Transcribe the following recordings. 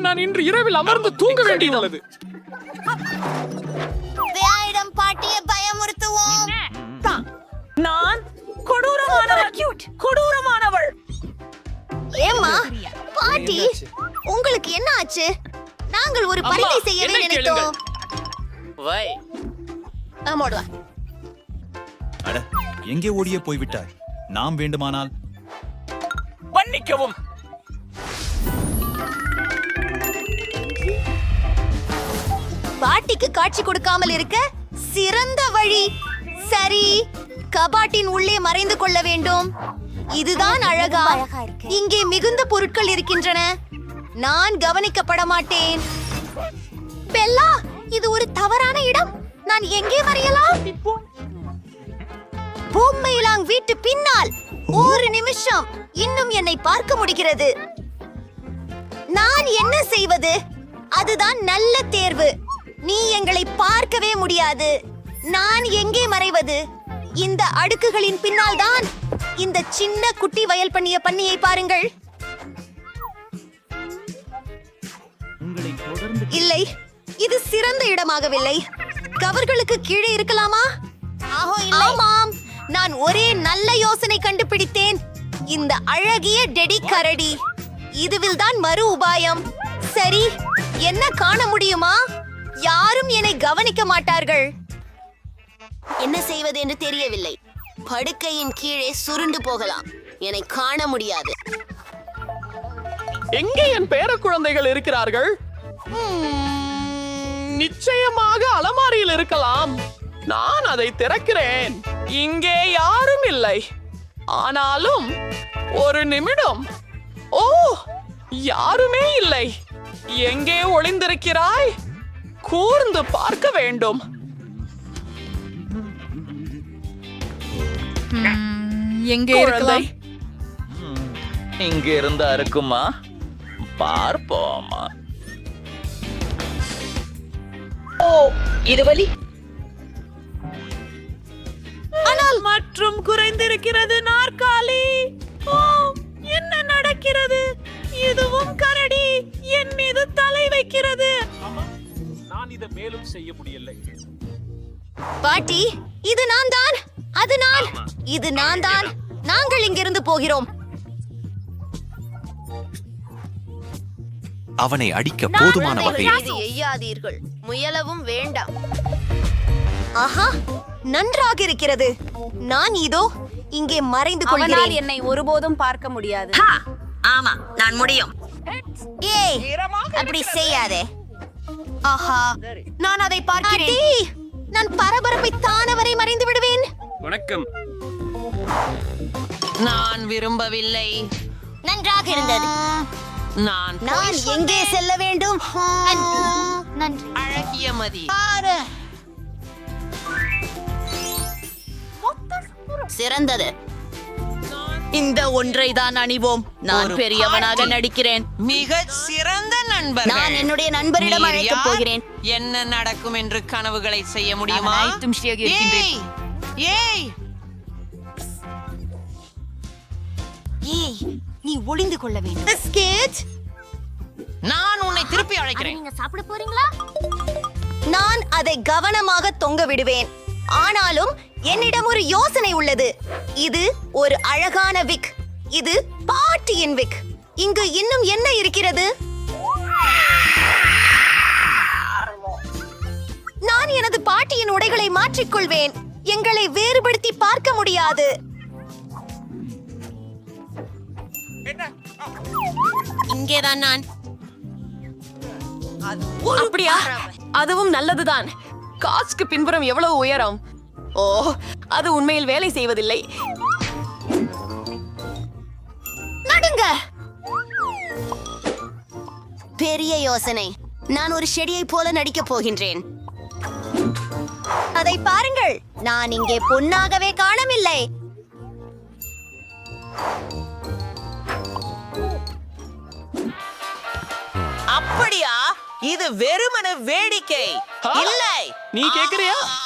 நான் இன்று இரவில் அமர்ந்து தூங்க வேண்டியுள்ளது வியாயிடம் பாட்டியை பயமுறுத்துவோம். நான் கொடூரமானவள். கொடூரமானவள். ஏம்மா பாட்டி உங்களுக்கு என்ன ஆச்சு? நாங்கள் ஒரு பரிதை செய்யவே நினைத்தோம். வை. ஆமாடுவா அட எங்கே ஓடியே போய்விட்டாய்? நாம் வேண்டுமானால் மன்னிக்கவும். பாட்டிக்கு காட்சி கொடுக்காமல் இருக்க சிறந்த வழி. சரி கபாட்டின் உள்ளே மறைந்து கொள்ள வேண்டும். இதுதான் அழகா. இங்கே மிகுந்த பொருட்கள் இருக்கின்றன. நான் கவனிக்கப்பட மாட்டேன். பெல்லா இது ஒரு தவறான இடம். நான் எங்கே மறையலாம்? பொம்மையிலாங் வீட்டு பின்னால். ஒரு நிமிஷம். இன்னும் என்னை பார்க்க முடிகிறது. நான் என்ன செய்வது? அதுதான் நல்ல தேர்வு. நீ எங்களை பார்க்கவே முடியாது. நான் எங்கே மறைவது? இந்த அடுக்குகளின் பின்னால் தான் இந்த சின்ன குட்டி வயல் பண்ணிய பண்ணியை பாருங்கள். இல்லை இது சிறந்த இடமாகவில்லை. கவர்களுக்கு கீழே இருக்கலாமா? ஆமாம். நான் ஒரே நல்ல யோசனை கண்டுபிடித்தேன். இந்த அழகிய டெடி கரடி இதுவில் தான் மறு உபாயம். சரி என்ன காண முடியுமா? யாரும் என்னை கவனிக்க மாட்டார்கள். என்ன செய்வது என்று தெரியவில்லை. படுக்கையின் கீழே சுருண்டு போகலாம். என்னை காண முடியாது. எங்கே என் பேர குழந்தைகள் இருக்கிறார்கள்? நிச்சயமாக அலமாரியில் இருக்கலாம். நான் அதை திறக்கிறேன். இங்கே யாரும் இல்லை. ஆனாலும் ஒரு நிமிடம். ஓ யாருமே இல்லை. எங்கே ஒளிந்திருக்கிறாய்? கூர்ந்து பார்க்க வேண்டும். எங்கே குழந்தை. இங்க இருந்தா இருக்குமா? பார்ப்போமா. இது வலி. ஆனால் மற்றும் குறைந்திருக்கிறது நாற்காலி. ஓ என்ன நடக்கிறது? இதுவும் கரடி. என் மீது இதை மேலும் செய்ய முடியலை. பாட்டி இது நான் தான் அது நான். இது நான் தான் நாங்கள் இங்கிருந்து போகிறோம். அவனை அடிக்க போதுமான வகையில் இது எய்யாதீர்கள். முயலவும் வேண்டாம். ஆஹா நன்றாக இருக்கிறது நான் இதோ இங்கே மறைந்து கொள்கிறேன். என்னை ஒருபோதும் பார்க்க முடியாது. ஆமா நான் முடியும். ஏய் அப்படி செய்யாதே. ஆஹா நான் அதை பார்க்கிறேன். நான் பரபரப்பை தானவரை மறைந்து விடுவேன். வணக்கம். நான் விரும்பவில்லை. நன்றாக இருந்தது. நான் நான் எங்கே செல்ல வேண்டும்? நன்றி. அழகிய மதி. சிறந்தது. இந்த ஒன்றை தான் அணிவோம். நான் பெரியவனாக. நடிக்கிறேன். மிக சிறந்த நண்பர் நான் என்னுடைய நண்பரிடம் அழைக்கப் போகிறேன். என்ன நடக்கும் என்று கனவுகளை செய்ய முடியுமா. ஏய், ஏய். ஏய் நீ ஒளிந்து கொள்ள வேண்டும். ஸ்கேட் நான் உன்னை திருப்பி அழைக்கிறேன். நீங்க சாப்பிட போறீங்களா? நான் அதை கவனமாக தொங்க விடுவேன். ஆனாலும் என்னிடம் ஒரு யோசனை உள்ளது. இது ஒரு அழகான விக். இது பாட்டியின் விக். இங்கு இன்னும் என்ன இருக்கிறது? நான் எனது பாட்டியின் உடைகளை மாற்றிக்கொள்வேன். எங்களை வேறுபடுத்தி பார்க்க முடியாது. இங்கேதான் நான். அப்படியா? அதுவும் நல்லதுதான். காஸ்க்கு பின்புறம் எவ்வளவு உயரம்? ஓ அது உண்மையில் வேலை செய்வதில்லை. நடுங்க. பெரிய யோசனை. நான் ஒரு செடியை போல நடிக்கப் போகின்றேன். அதை பாருங்கள். நான் இங்கே பொன்னாகவே காணவில்லை. அப்படியா? இது வெறுமன வேடிக்கை? இல்லை. நீ கேக்குறியா?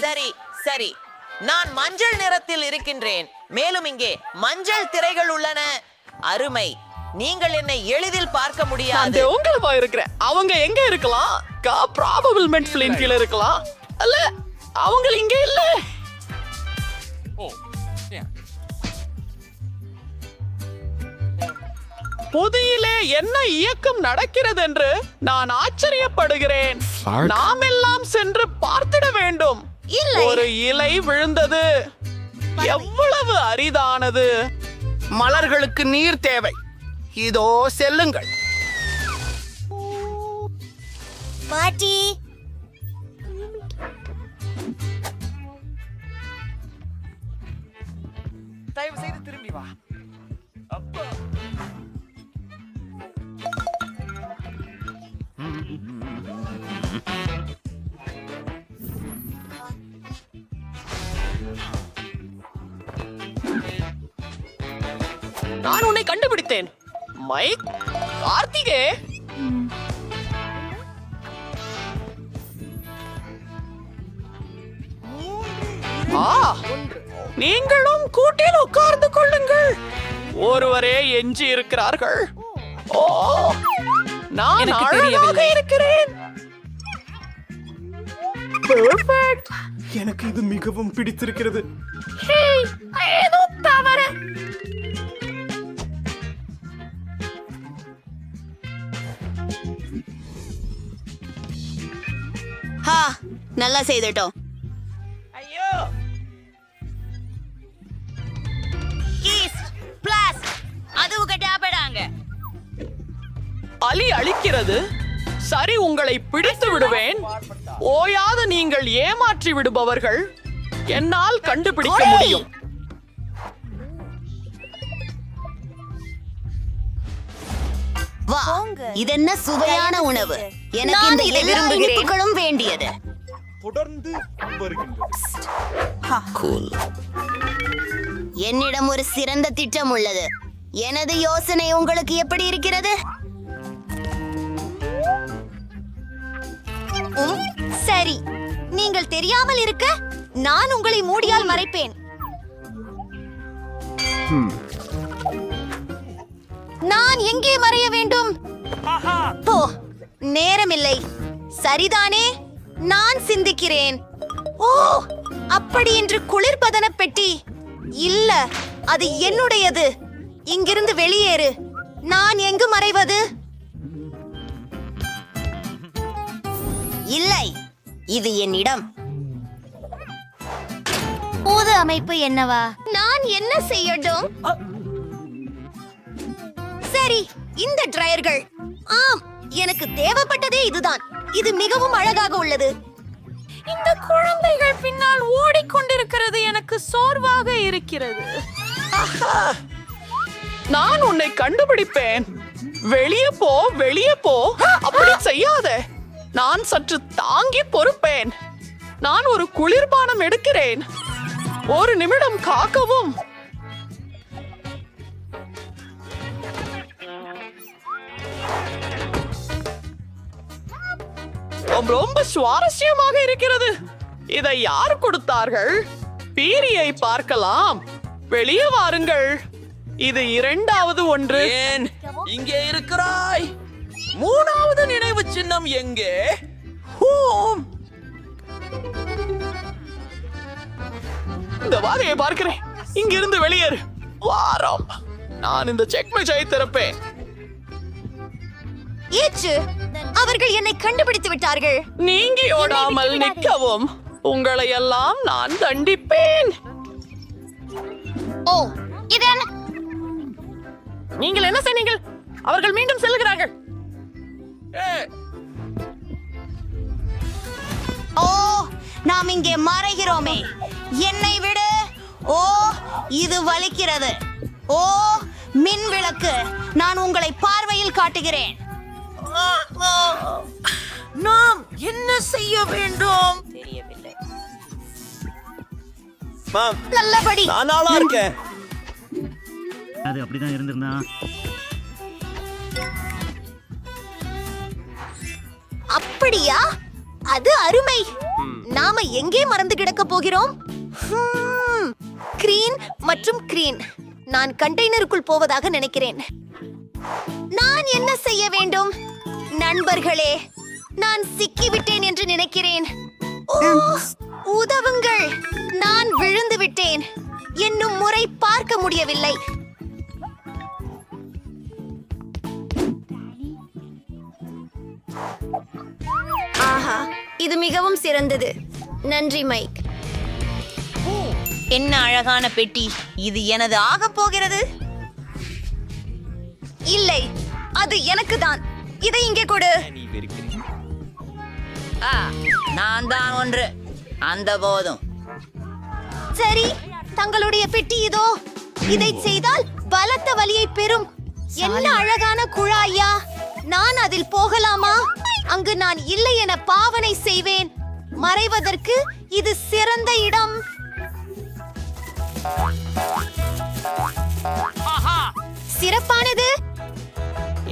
சரி சரி. நான் மஞ்சள் நிறத்தில் இருக்கின்றேன். மேலும் இங்கே மஞ்சள் திரைகள் உள்ளன. அருமை. நீங்கள் என்னை எளிதில் பார்க்க முடியாது. உங்களமா இருக்கிறேன். அவங்க எங்க இருக்கலாம்? கா ப்ராபபிள் மென்ட்ஃபிளின் கீழ இருக்கலாம். அல்ல அவங்க இங்க இல்ல. பொதியிலே என்ன இயக்கம் நடக்கிறது என்று நான் ஆச்சரியப்படுகிறேன். நாம் எல்லாம் சென்று பார்த்திட வேண்டும். ஒரு இலை விழுந்தது. எவ்வளவு அரிதானது. மலர்களுக்கு நீர் தேவை. இதோ செல்லுங்கள். பாட்டி. தயவு செய்து திரும்பி வா. நான் உன்னை கண்டுபிடித்தேன். மைக் கார்த்திகே. ஆ நீங்களும் கூட்டில் உட்கார்ந்து கொள்ளுங்கள். ஒருவரே எஞ்சி இருக்கிறார்கள் ஓ நான் எனக்கு அழகாக தெரியவில்லை. இருக்கிறேன் Perfect. எனக்கு இது மிகவும் பிடித்திருக்கிறது ஏதோ தவறு ஹா நல்லா செய்துட்டோம் அலி அழிக்கிறது சரி உங்களை பிடித்து விடுவேன். ஓயாத நீங்கள் ஏமாற்றி விடுபவர்கள் என்னால் கண்டுபிடிக்க முடியும். வா இதென்ன சுவையான உணவு. எனக்கு இந்த இதை எல்லா. இனிப்புகளும் வேண்டியது. என்னிடம் ஒரு சிறந்த திட்டம் உள்ளது. எனது யோசனை உங்களுக்கு எப்படி இருக்கிறது? உம், சரி. நீங்கள் தெரியாமல் இருக்க நான் உங்களை மூடியால் மறைப்பேன். நான் எங்கே மறைய வேண்டும்? போ நேரமில்லை. சரிதானே? நான் சிந்திக்கிறேன். ஓ அப்படி என்று குளிர்பதன பெட்டி. இல்ல அது என்னுடையது. இங்கிருந்து வெளியேறு. நான் எங்கு மறைவது? இல்லை. இது என்னிடம். பொது அமைப்பு என்னவா? நான் என்ன செய்யட்டும்? சரி இந்த டிரையர்கள் ஆம் எனக்கு தேவைப்பட்டதே இதுதான். இது மிகவும் அழகாக உள்ளது. இந்த குழந்தைகள் பின்னால் ஓடிக்கொண்டிருக்கிறது எனக்கு சோர்வாக இருக்கிறது. நான் உன்னை கண்டுபிடிப்பேன். வெளியே போ வெளியே போ. அப்படி செய்யாத. நான் சற்று தாங்கி பொறுப்பேன். நான் ஒரு குளிர்பானம் எடுக்கிறேன். ஒரு நிமிடம் காக்கவும். ரொம்ப- சுவாரஸ்யமாக இருக்கிறது. இதை யார் கொடுத்தார்கள்? பீரியை பார்க்கலாம். வெளியே வாருங்கள். இது இரண்டாவது ஒன்று. ஏன் இங்கே இருக்கிறாய்? மூணாவது சின்னம் எங்கே? ஹூம் இந்த வாதையை பார்க்கிறேன். இங்கிருந்து வெளியேறு. வாரம். நான் இந்த செக் மெஷை திறப்பேன். ஏச்சு அவர்கள் என்னை கண்டுபிடித்து விட்டார்கள். நீங்கி ஓடாமல் நிற்கவும். உங்களை எல்லாம் நான் தண்டிப்பேன். ஓ இது நீங்கள் என்ன செய்வீங்கள் அவர்கள் மீண்டும் செல்கிறார்கள் நாம் இங்கே மறைகிறோமே. என்னை விடு. ஓ இது வலிக்கிறது. ஓ மின் விளக்கு. நான் உங்களை பார்வையில் காட்டுகிறேன். நாம் என்ன செய்ய வேண்டும்? நல்லபடி. நான் ஆளா இருக்கேன். அது அப்படிதான் இருந்திருந்தா. அப்படியா? அது அருமை. நாம எங்கே மறந்து கிடக்க போகிறோம்? கிரீன் மற்றும் கிரீன் நான் கண்டெய்னருக்குள் போவதாக நினைக்கிறேன். நான் என்ன செய்ய வேண்டும்? நண்பர்களே நான் சிக்கிவிட்டேன் என்று நினைக்கிறேன். உதவுங்கள். நான் விழுந்து விட்டேன் என்னும் முறை பார்க்க முடியவில்லை. இது மிகவும் சிறந்தது. நன்றி மைக். என்ன அழகான பெட்டி. இது எனது ஆகப் போகிறது? இல்லை அது எனக்கு தான் இதை இங்கே கொடு. ஆ, நான் தான் ஒன்று. அந்த போதும். சரி தங்களுடைய பெட்டி இதோ. இதை செய்தால் பலத்த வலியை பெறும். என்ன அழகான குழாயா. நான் அதில் போகலாமா? அங்கு நான் இல்லை என பாவனை செய்வேன். மறைவதற்கு இது சிறந்த இடம். சிறப்பானது.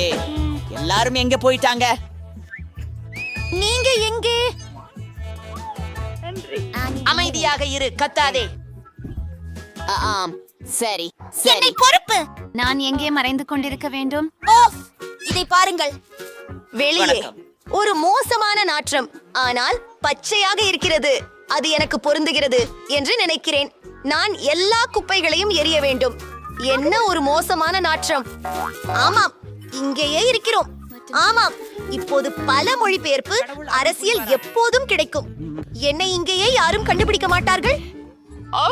ஏ எல்லாரும் எங்க போயிட்டாங்க? நீங்க எங்கே? அமைதியாக இரு கத்தாதே. ஆம். சரி என்னை பொறுப்பு. நான் எங்கே மறைந்து கொண்டிருக்க வேண்டும்? இதை பாருங்கள். வெளியே. ஒரு மோசமான நாற்றம். ஆனால் பச்சையாக இருக்கிறது. அது எனக்கு பொருந்துகிறது என்று நினைக்கிறேன். நான் எல்லா குப்பைகளையும் எரிய வேண்டும். என்ன ஒரு மோசமான நாற்றம். ஆமாம் இங்கேயே இருக்கிறோம். ஆமாம் இப்போது பல மொழிபெயர்ப்பு அரசியல் எப்போதும் கிடைக்கும். என்னை இங்கேயே யாரும் கண்டுபிடிக்க மாட்டார்கள்? ஓ!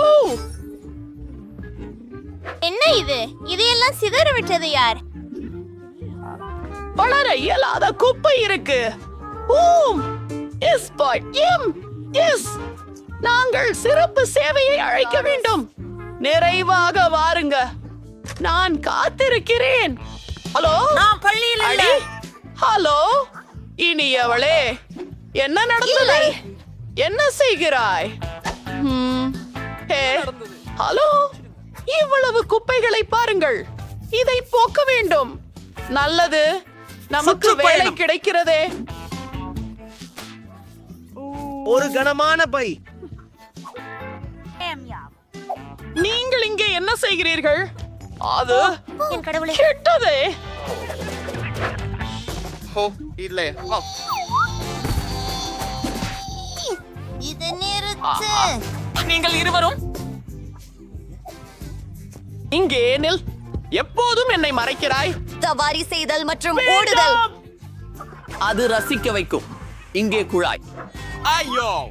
என்ன இது? இதையெல்லாம் சிதற விட்டது யார்? வளர இயலாத குப்பை இருக்கு. ஊம் எஸ் பாய் எம் எஸ். நாங்கள் சிறப்பு சேவையை அழைக்க வேண்டும். நிறைவாக வாருங்க. நான் காத்திருக்கிறேன். ஹலோ? நான் பள்ளியில் இல்ல. அடி. ஹலோ? இனியவளே என்ன நடந்தது? என்ன செய்கிறாய்? ஹலோ? இவ்வளவு குப்பைகளை பாருங்கள். இதை போக்க வேண்டும். நல்லது. நமக்கு வேலை. கிடைக்கிறதே. ஒரு கனமான பை. நீங்கள் இங்கே என்ன செய்கிறீர்கள்? அது கெட்டதே. ஓ இல்லை இது நிறுத்து. நீங்கள் இருவரும் இங்கே நில். எப்போதும் என்னை மறைக்கிறாய்? சவாரி செய்தல் மற்றும் ஓடுதல். அது ரசிக்க வைக்கும். இங்கே குழாய். ஐயோ.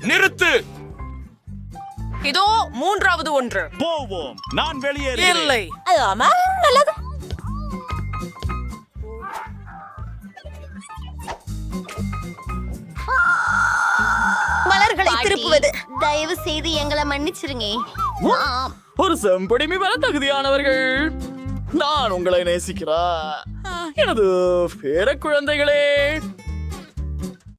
நிறுத்து. இதோ மூன்றாவது ஒன்று. போவோம். நான் வெளியேறுகிறேன். இல்லை. ஆமா நல்லது. மலர்களை திருப்புவது. தயவு செய்து எங்களை மன்னிச்சிருங்க. ஒரு செம்படிமை வர தகுதியானவர்கள். நான் உங்களை நேசிக்கிறேன். எனது பேர குழந்தைகளே